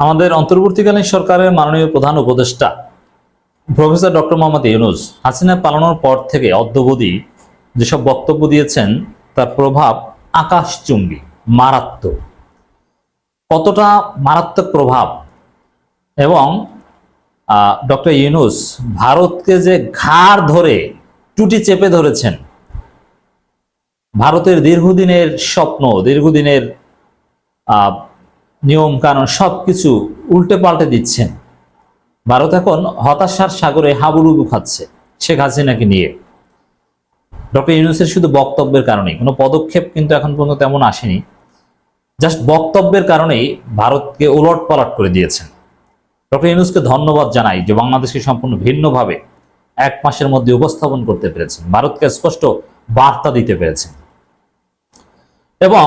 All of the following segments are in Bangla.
আমাদের অন্তর্বর্তীকালীন সরকারের মাননীয় প্রধান উপদেষ্টা প্রফেসর ডক্টর মোহাম্মদ ইউনুস হাসিনা পালানোর পর থেকে অদ্যবধি যেসব বক্তব্য দিয়েছেন তার প্রভাব আকাশচুম্বী মারাত্মক। কতটা মারাত্মক প্রভাব? এবং ডক্টর ইউনুস ভারতকে যে ঘাড় ধরে টুটি চেপে ধরেছেন ভারতের দীর্ঘদিনের স্বপ্ন দীর্ঘদিনের আহ, নিয়ম কানুন সবকিছু উল্টে পাল্টে দিচ্ছেন। ভারত এখন হতাশার সাগরে হাবুডুবু খাচ্ছে শেখ হাসিনাকে নিয়ে। ডক্টর ইউনুসের শুধু বক্তব্যের কারণেই, কোনো পদক্ষেপ কিন্তু এখন পর্যন্ত তেমন আসেনি। জাস্ট বক্তব্যের কারণেই ভারতকে ওলট পালট করে দিয়েছেন। ডক্টর ইউনুসকে ধন্যবাদ জানাই যে বাংলাদেশকে সম্পূর্ণ ভিন্নভাবে এক মাসের মধ্যে উপস্থাপন করতে পেরেছেন। ভারতকে স্পষ্ট বার্তা দিতে পেরেছেন। এবং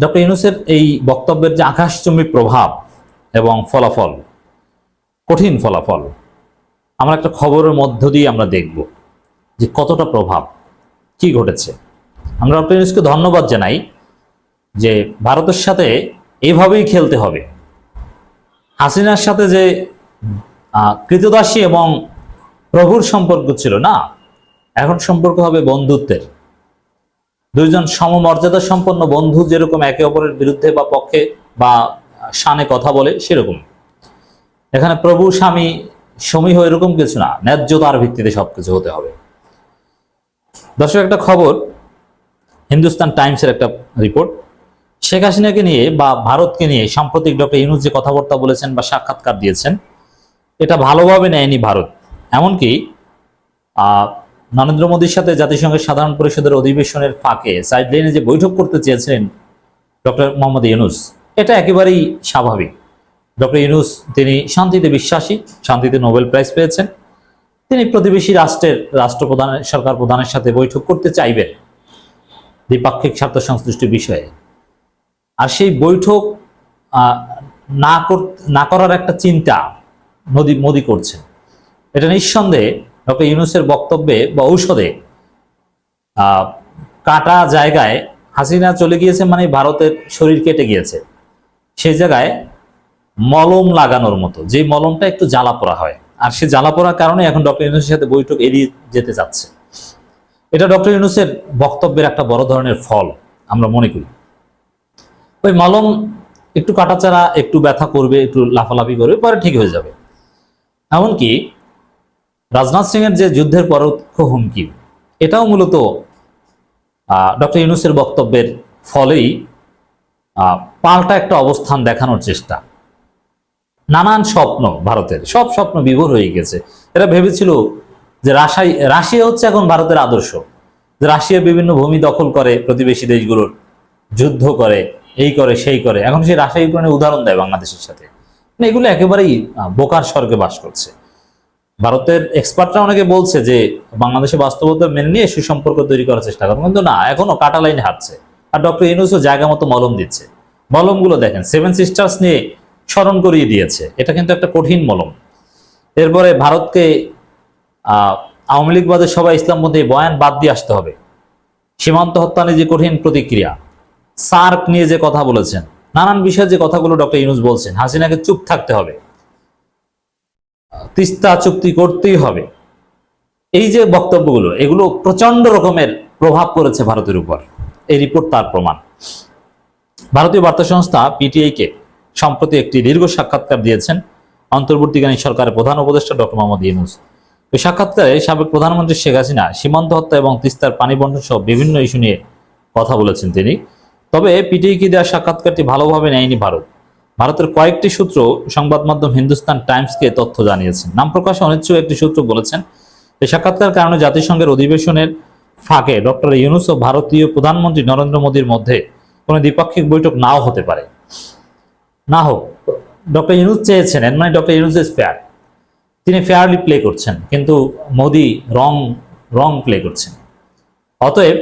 ডক্টর ইউনুসের এই বক্তব্যের যে আকাশচুম্বী প্রভাব এবং ফলাফল, কঠিন ফলাফল, আমরা একটা খবরের মধ্য দিয়ে আমরা দেখব যে কতটা প্রভাব, কি ঘটেছে। আমরা ডক্টর ইউনুসকে ধন্যবাদ জানাই যে ভারতের সাথে এভাবেই খেলতে হবে। হাসিনার সাথে যে কৃতদাসী এবং প্রভুর সম্পর্ক ছিল না, এখন সম্পর্ক হবে বন্ধুত্বের। দুইজন সমমর্যাদা সম্পন্ন বন্ধু যেরকম একে অপরের বিরুদ্ধে বা পক্ষে বা শানে কথা বলে সেরকম। এখানে প্রভু স্বামী সমীহ এরকম কিছু না। ন্যায্যতার ভিত্তিতে সবকিছু হতে হবে। দর্শক একটা খবর হিন্দুস্তান টাইমসের একটা রিপোর্ট। শেখ হাসিনাকে নিয়ে বা ভারতকে নিয়ে সাম্প্রতিক ডক্টর ইউনুস যে কথাবার্তা বলেছেন বা সাক্ষাৎকার দিয়েছেন এটা ভালোভাবে নেয়নি ভারত। এমনকি আহ, নরেন্দ্র মোদীর সাথে জাতিসংঘের সাধারণ পরিষদের অধিবেশনের ফাঁকে সাইডলাইনে যে বৈঠক করতে চেয়েছিলেন ডক্টর মোহাম্মদ ইউনুস, এটা একেবারেই স্বাভাবিক। ডক্টর ইউনুস, তিনি শান্তিতে বিশ্বাসী, শান্তিতে নোবেল প্রাইজ পেয়েছেন। তিনি প্রতিবেশী রাষ্ট্রের রাষ্ট্রপ্রধানের সরকার প্রধানের সাথে বৈঠক করতে চাইবেন দ্বিপাক্ষিক স্বার্থ সংশ্লিষ্ট বিষয়ে। আর সেই বৈঠক না কর, না করার একটা চিন্তা মোদি মোদি করছেন। এটা নিঃসন্দেহে ডক্টর ইউনুসের বক্তব্যে বা ঔষধে কাটা জায়গায় হাসিনা চলে গিয়েছে মানে ভারতের শরীর কেটে গিয়েছে। সেই জায়গায় মলম লাগানোর মতো, যে মলমটা একটু জ্বালা পোড়া হয়। আর সে জ্বালা পোড়ার কারণে এখন ডক্টর ইউনুসের সাথে বৈঠক এড়িয়ে যেতে চাচ্ছে এটা ডক্টর ইউনুসের বক্তব্যের একটা বড় ধরনের ফল, আমরা মনে করি। ওই মলম একটু কাটাচাড়া, একটু ব্যথা করবে, একটু লাফালাফি করবে, পরে ঠিক হয়ে যাবে। এমনকি রাজনাথ সিং এর যে যুদ্ধের পরোক্ষ হুমকি, এটাও মূলত ডক্টর ইউনুসের বক্তব্যের ফলেই পাল্টা একটা অবস্থান দেখানোর চেষ্টা। নানান স্বপ্ন ভারতের, সব স্বপ্ন বিভোর হয়ে গেছে। এরা ভেবেছিল যে রাশাই, রাশিয়া হচ্ছে এখন ভারতের আদর্শ। যে রাশিয়া বিভিন্ন ভূমি দখল করে, প্রতিবেশী দেশগুলোর যুদ্ধ করে, এই করে, সেই করে। এখন সেই রাশিয়া ইউক্রেনের উদাহরণ দেয় বাংলাদেশের সাথে। মানে এগুলো একেবারেই বোকার স্বর্গে বাস করছে। ভারতের এক্সপার্টরা অনেকে বলছে যে বাংলাদেশে বাস্তবতা মেনে নিয়ে সুসম্পর্ক তৈরি করার চেষ্টা করবে কিন্তু না, এখনও কাটা লাইনে হাঁটছে। আর ডক্টর ইউনুসও জায়গা মতো মলম দিচ্ছে। মলমগুলো দেখেন সেভেন সিস্টার্স নিয়ে স্মরণ করিয়ে দিয়েছে। এটা কিন্তু একটা কঠিন মলম। এরপরে ভারতকে আওয়ামী লীগবাদের সবাই ইসলামপন্থী বয়ান বাদ দিয়ে আসতে হবে। সীমান্ত হত্যা নিয়ে যে কঠিন প্রতিক্রিয়া, সার্ক নিয়ে যে কথা বলেছেন, নানান বিষয়ে যে কথাগুলো ডক্টর ইউনুস বলছেন, হাসিনাকে চুপ থাকতে হবে। তিস্তা চুক্তি করতেই হবে। এই যে বক্তব্যগুলো, এগুলো প্রচণ্ড রকমের প্রভাব পড়েছে ভারতের উপর। এই রিপোর্ট তার প্রমাণ। ভারতীয় বার্তা সংস্থা পিটিআই কে সম্প্রতি একটি দীর্ঘ সাক্ষাৎকার দিয়েছেন অন্তর্বর্তীকালীন সরকারের প্রধান উপদেষ্টা ডক্টর মোহাম্মদ ইউনুস। ওই সাক্ষাৎকারে সাবেক প্রধানমন্ত্রী শেখ হাসিনা সীমান্ত হত্যা এবং তিস্তার পানি বন্টন সহ বিভিন্ন ইস্যু নিয়ে কথা বলেছেন তিনি। তবে পিটিআইকে দেওয়া সাক্ষাৎকারটি ভালোভাবে নেয়নি ভারত। ভারতের কয়েকটি সূত্র সংবাদ মাধ্যম হিন্দুস্তান টাইমসকে তথ্য জানিয়েছেন নাম প্রকাশে অনিচ্ছুক একটি সূত্র বলেছেন এই সাক্ষাৎকার কারণে জাতিসংঘের অধিবেশনের ফাঁকে ডক্টর ইউনুস ও ভারতীয় প্রধানমন্ত্রী নরেন্দ্র মোদীর মধ্যে কোনো দ্বিপাক্ষিক বৈঠক নাও হতে পারে। না হোক, ডক্টর ইউনুস চেয়েছেন, এর মানে ডক্টর ইউনুস ইজ ফেয়ার। তিনি ফেয়ারলি প্লে করছেন, কিন্তু মোদি রং রং প্লে করছেন। অতএব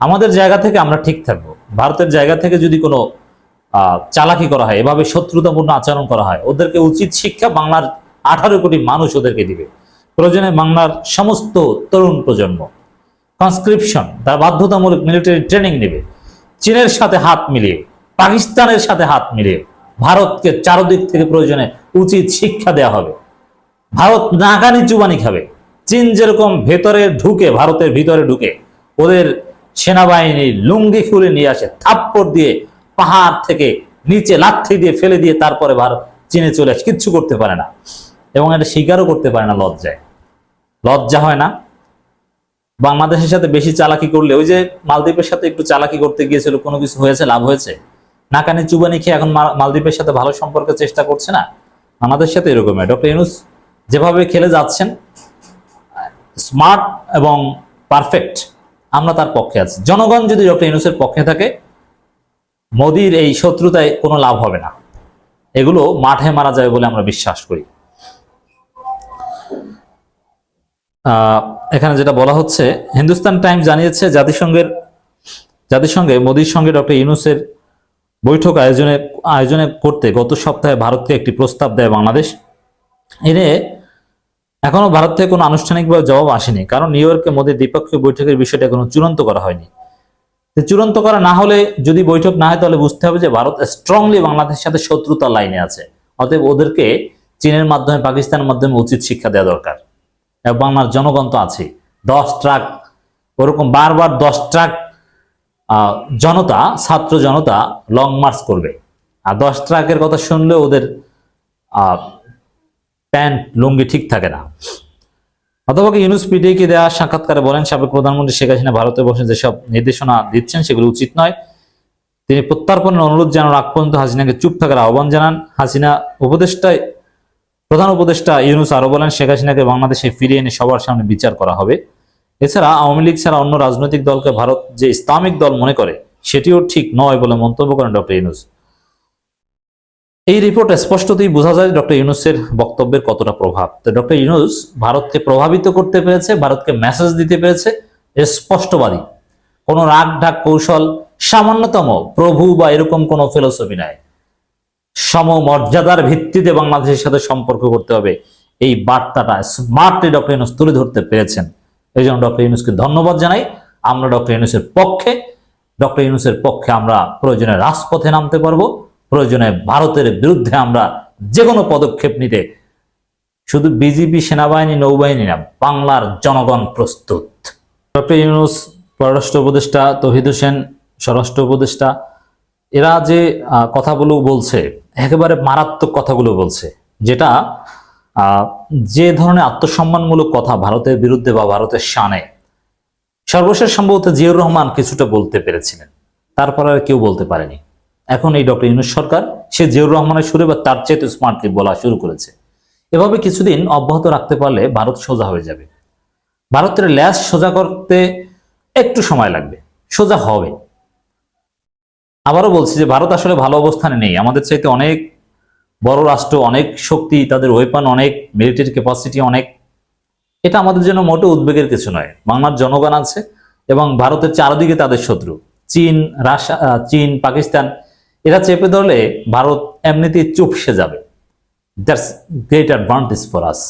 আমাদের জায়গা থেকে আমরা ঠিক থাকব। ভারতের জায়গা থেকে যদি কোনো চালাকি করা হয়, এভাবে শত্রুতাপূর্ণ আচরণ করা হয়। ওদেরকে উচিত শিক্ষা বাংলার আঠারো কোটি মানুষ ওদেরকে দিবে। প্রয়োজনে বাংলার সমস্ত তরুণ প্রজন্ম কনস্ক্রিপশন তার বাধ্যতামূলক মিলিটারি ট্রেনিং নেবে। চীনের সাথে হাত মিলিয়ে, পাকিস্তানের সাথে হাত মিলিয়ে ভারতকে চারদিক থেকে প্রয়োজনে উচিত শিক্ষা দেওয়া হবে। ভারত নাগানি চুবানি খাবে। চীন যেরকম ভেতরে ঢুকে, ভারতের ভিতরে ঢুকে, ওদের সেনাবাহিনী লুঙ্গি খুলে নিয়ে আসে, থাপ্পড় দিয়ে পাহাড় থেকে নিচে লাথি দিয়ে ফেলে দিয়ে তারপরে ভারত চীনে চলে আসে। কিচ্ছু করতে পারে না। এবং এটা স্বীকারও করতে পারে না লজ্জায়। লজ্জা হয় না। বাংলাদেশের সাথে বেশি চালাকি করলে ওই যে মালদ্বীপের সাথে একটু চালাকি করতে গিয়েছিল, কোনো কিছু হয়েছে, লাভ হয়েছে? নাকানি চুবানি খেয়ে এখন মালদ্বীপের সাথে ভালো সম্পর্কের চেষ্টা করছে না? আমাদের সাথে এরকম ডক্টর ইউনুস যেভাবে খেলে যাচ্ছেন, স্মার্ট এবং পারফেক্ট, আমরা তার পক্ষে আছি। জনগণ যদি ডক্টর ইউনুসের পক্ষে থাকে মোদির এই শত্রুতায় কোনো লাভ হবে না। এগুলো মাঠে মারা যাবে বলে আমরা বিশ্বাস করি। এখানে যেটা বলা হচ্ছে, হিন্দুস্তান টাইমস জানিয়েছে জাতিসংঘের, জাতিসংঘে মোদির সঙ্গে ডক্টর ইউনুসের বৈঠক আয়োজনে আয়োজনে করতে গত সপ্তাহে ভারতকে একটি প্রস্তাব দেয় বাংলাদেশ। এনে এখনও ভারত থেকে কোনো আনুষ্ঠানিকভাবে জবাব আসেনি, কারণ নিউ ইয়র্কে মোদীর দ্বিপক্ষীয় বৈঠকের বিষয়টা এখনও চূড়ান্ত করা হয়নি। চূড়ান্ত করা না হলে যদি বৈঠক না হয় তাহলে বুঝতে হবে যে ভারত স্ট্রংলি বাংলাদেশের সাথে শত্রুতা লাইনে আছে। অতএব ওদেরকে চীনের মাধ্যমে, পাকিস্তানের মাধ্যমে উচিত শিক্ষা দেওয়া দরকার। বাংলার জনগণ তো আছে। দশ ট্রাক, ওরকম বারবার দশ ট্রাক জনতা, ছাত্র জনতা লং মার্চ করবে। আর দশ ট্রাকের কথা শুনলে ওদের প্যান্ট লুঙ্গি ঠিক থাকে না। অথবা ইউনুস পিডিকে দেওয়া সাক্ষাৎকারে বলেন, সাবেক প্রধানমন্ত্রী শেখ হাসিনা ভারতে বসে যেসব নির্দেশনা দিচ্ছেন সেগুলো উচিত নয়। তিনি প্রত্যার্পণের অনুরোধ জানানোর আগ পর্যন্ত হাসিনাকে চুপ থাকার আহ্বান জানান। হাসিনা উপদেষ্টায়, প্রধান উপদেষ্টা ইউনুস আরও বলেন, শেখ হাসিনাকে বাংলাদেশে ফিরিয়ে এনে সবার সামনে বিচার করা হবে। এছাড়া আওয়ামী লীগ ছাড়া অন্য রাজনৈতিক দলকে ভারত যে ইসলামিক দল মনে করে, সেটিও ঠিক নয় বলে মন্তব্য করেন ডক্টর ইউনুস। এই রিপোর্ট স্পষ্টতই বোঝা যায় ডক্টর ইউনুসের বক্তব্যের কতটা প্রভাব। তো ডক্টর ইউনুস ভারতকে প্রভাবিত করতে পেরেছে, ভারতকে মেসেজ দিতে পেরেছে স্পষ্টবাদী। কোনো রাগ ঢাক কৌশল সামান্যতম, প্রভু বা এরকম কোনো ফিলোসফি নাই। সমমর্যাদার ভিত্তিতে বাংলাদেশের সাথে সম্পর্ক করতে হবে। এই বার্তাটা স্মার্টলি ডক্টর ইউনুস তুলে ধরতে পেরেছেন। এই জন্য ডক্টর ইউনুসকে ধন্যবাদ জানাই। আমরা ডক্টর ইউনুসের পক্ষে, ডক্টর ইউনুসের পক্ষে আমরা প্রয়োজনে রাজপথে নামতে পারব। প্রয়োজনে ভারতের বিরুদ্ধে আমরা যে কোনো পদক্ষেপ নিতে শুধু বিজেপি সেনাবাহিনী, নৌবাহিনী না, বাংলার জনগণ প্রস্তুত। ডক্টর ইউনুস পররাষ্ট্র উপদেষ্টা তহিদ হোসেন, স্বরাষ্ট্র উপদেষ্টা, এরা যে কথাগুলো বলছে, একেবারে মারাত্মক কথাগুলো বলছে, যেটা যে ধরনের আত্মসম্মানমূলক কথা ভারতের বিরুদ্ধে বা ভারতের শানে সর্বশেষ সম্ভবত জিয়র রহমান কিছুটা বলতে পেরেছিলেন, তারপর আর কেউ বলতে পারেনি। এখন এই ডক্টর ইউনুস সরকার, সে জিয়র রহমানের সুরে বা তার চেয়ে স্মার্টলি বলা শুরু করেছে। এভাবে কিছুদিন অব্যাহত রাখতে পারলে ভারত সোজা হয়ে যাবে। ভারতের ল্যাস সোজা করতে একটু সময় লাগবে। সোজা হবে। আবারও বলছি যে ভারত আসলে ভালো অবস্থানে নেই। আমাদের চাইতে অনেক বড় রাষ্ট্র, অনেক শক্তি, তাদের ওয়েপন অনেক মিলিটারি ক্যাপাসিটি অনেক। এটা আমাদের জন্য মোটে উদ্বেগের কিছু নয়। বাংলার জনগণ আছে এবং ভারতের চারদিকে তাদের শত্রু। চীন রাশিয়া চীন, পাকিস্তান এরা চেপে ধরলে ভারত এমনিতেই চুপসে যাবে। That's great advantage for us